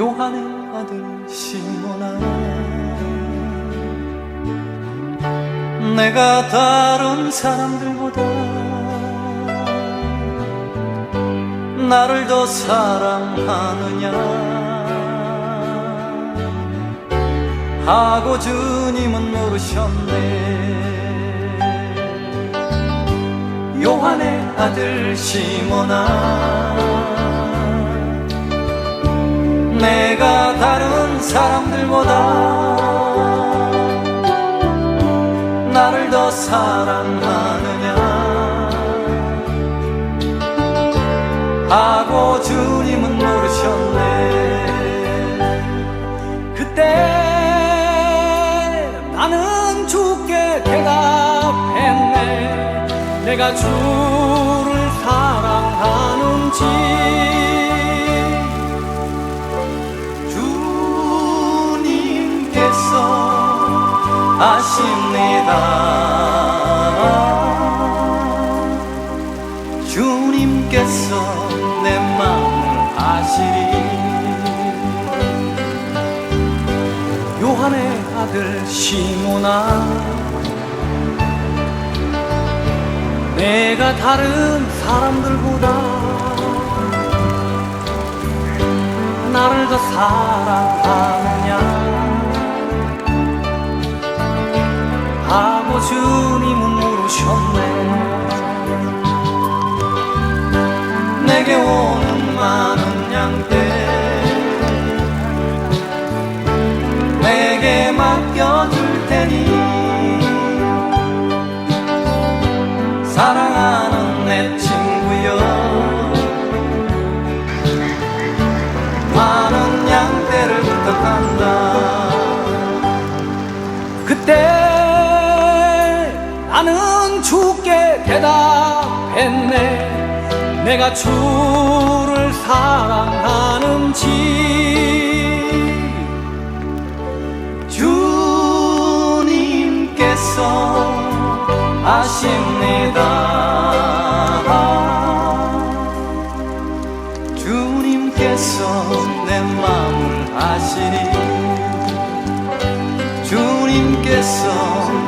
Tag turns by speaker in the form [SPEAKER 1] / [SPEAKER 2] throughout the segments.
[SPEAKER 1] 요한의 아들 시몬아 내가 다른 사람들보다 나를 더 사랑하느냐? 하고 주님은 모르셨네. 요한의 아들 시모나 사람들보다 나를 더 사랑하느냐? 하고 주님은 물으셨네. 그때 나는 주께 대답했네. 내가 주를 사랑 아십니다. 주님께서 내 마음을 아시리. 요한의 아들 시모나. 내가 다른 사람들보다 나를 더 사랑하느 주님은 물으셨네. 내게 오는 많은 양떼. 내게 맡겨줄 테니. 사랑 대답했네. 내가 주를 사랑하는지. 주님께서 아십니다. 주님께서 내 마음을 아시니. 주님께서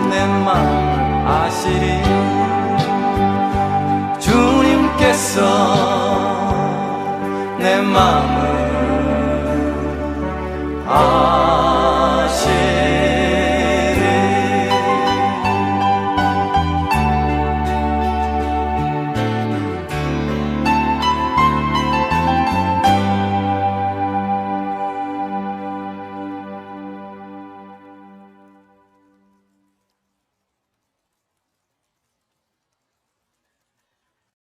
[SPEAKER 1] 내 마음 내 마음을 아시리